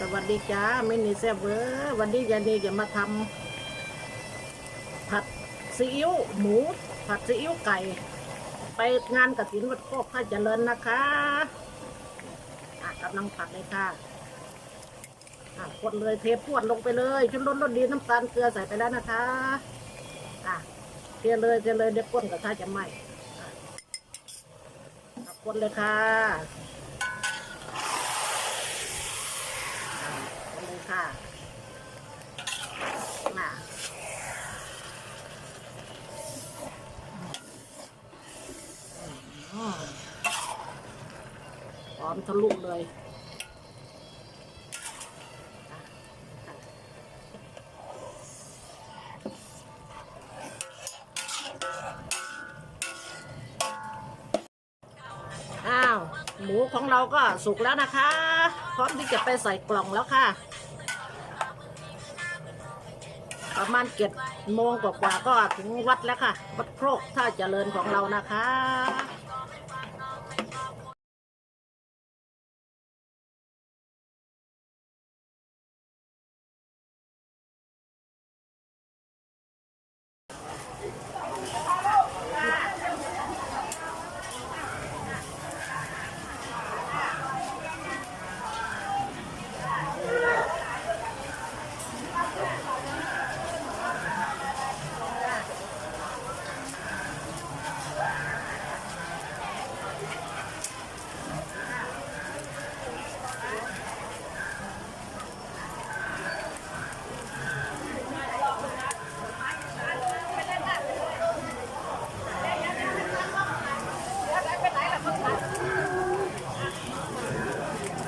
สวัสดีจ้าไม่นีแซ่บเวอร์วันนี้ยานีจะมาทำผัดซีอิ๊วหมู ผัดซีอิ๊วไก่ ไปงานกระถินวัดโคกพระเจริญนะคะอะกำลังผัดเลยค่ะอะกดเลยเทพวดลงไปเลยชุดรสรสดีน้ำตาลเกลือใส่ไปแล้วนะคะอะเทเลยเทเลยเดี๋ยวก้นกระทะจะไหม้อะกดเลยค่ะน่ะ อืมหอ มทะลุเลยอ้าว หมูของเราก็สุกแล้วนะคะ พร้อมที่จะไปใส่กล่องแล้วค่ะ ประมาณเจ็ดโมงกว่าๆก็ถึงวัดแล้วค่ะ วัดโครกท่าเจริญของเรานะคะ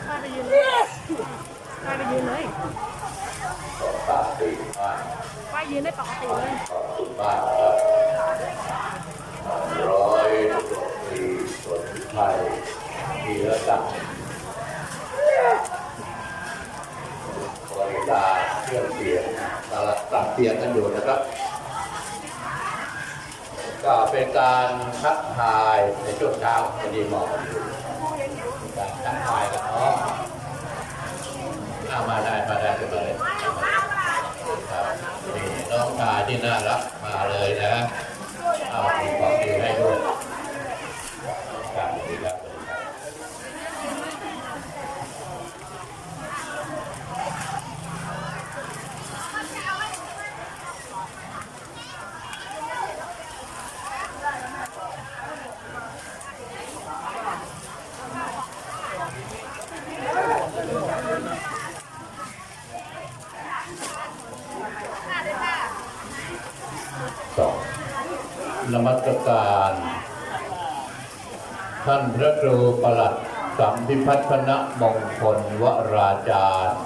ป้าไปยืนเลยป้าไปยืนเลยป้า ยืนได้ปกติเลยร้อยตำรวจตรีสนไทยธีรศักดิ์บริการเครื่องเสียงตลาดตัดเสียงกันอยู่นะครับ ก็เป็นการทักทายในช่วงเช้าพอดีเหมาะอยู่การทักทายกันเนาะเอามาได้มาได้ขึ้นเลย น้องชายที่น่ารักมาเลยนะ เอามีความดีให้ด้วยครับสวัสดีครับสวัสดีครับ สอง นมัสการ ท่านพระครูประหลัดสัมพิพัฒนมงคลวราจารย์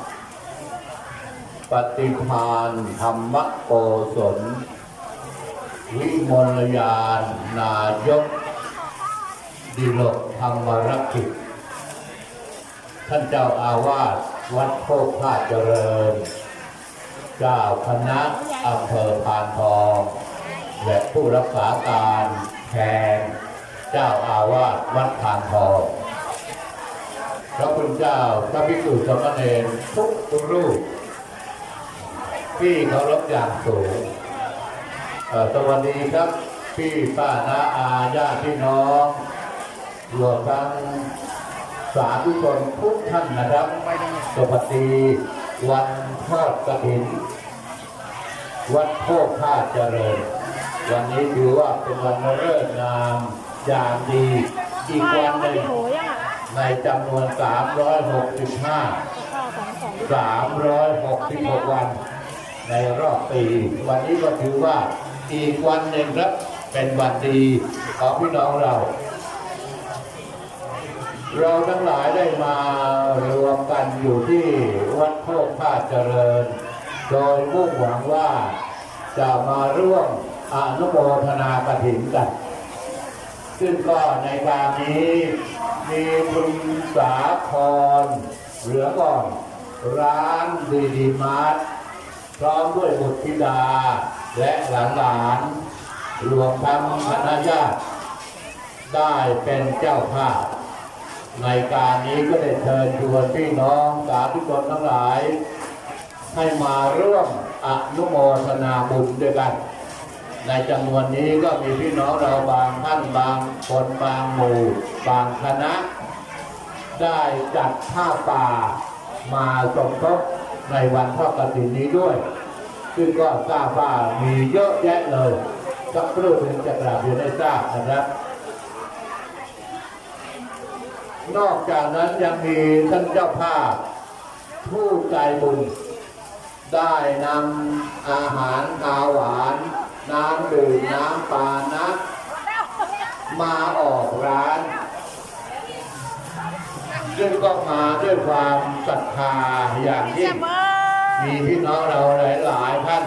ปฏิพานธรรมโกศล วิมลยานนายก ดิลกธรรมรักขิตท่านเจ้าอาวาสวัดโคกท่าเจริญ เจ้าคณะอำเภอพานทอง และผู้รักษาการแทนเจ้าอาวาสวัดพานทองพระคุณเจ้าพระภิกษุสามเณรทุกรูปที่เคารพอย่างสูงสวัสดีครับพี่ป้าน้าอาญาติพี่น้องรวมทั้งสาธุชนทุกท่านนะครับ สวัสดีวันทอดกฐิน วัดโคกท่าเจริญ วันนี้ถือว่าเป็นวันเริ่มงามยามดีอีกวันหนึ่งโหยังอะในจำนวน 365ข้าวสองสอง366 วัน ในรอบปี วันนี้ก็ถือว่าอีกวันหนึ่งครับเป็นวันดีของพี่น้องเรา เราทั้งหลายได้มารวมกันอยู่ที่วัดโคกท่าเจริญ โดยมุ่งหวังว่าจะมาร่วม อนุโมทนากฐินกัน ซึ่งก็ในการนี้มีคุณสาครเหลือก่อน ร้านดีดีมาร์ทพร้อมด้วยบุตรธิดาและหลานหลานๆรวมทั้งคณะญาติได้เป็นเจ้าภาพในการนี้ก็ได้เชิญชวนพี่น้องสาธุชนทั้งหลาย ให้มาร่วมอนุโมทนาบุญด้วยกัน ในจำนวนนี้ก็มีพี่น้องเราบางท่านบางคนบางหมู่ บางคณะ ได้จัดผ้าป่ามาสมทบในวันทอดกฐินนี้ด้วย ซึ่งก็ทราบว่ามีเยอะแยะเลยสักครู่หนึ่งจะกราบเรียนให้ทราบนะครับ นอกจากนั้นยังมีท่านเจ้าภาพผู้ใจบุญ ได้นำอาหารคาหวาน น้ำดื่มน้ำปานะมาออกร้านซึ่งก็มาด้วยความศรัทธาอย่างยิ่งมีพี่น้องเราหลาย ๆ ท่าน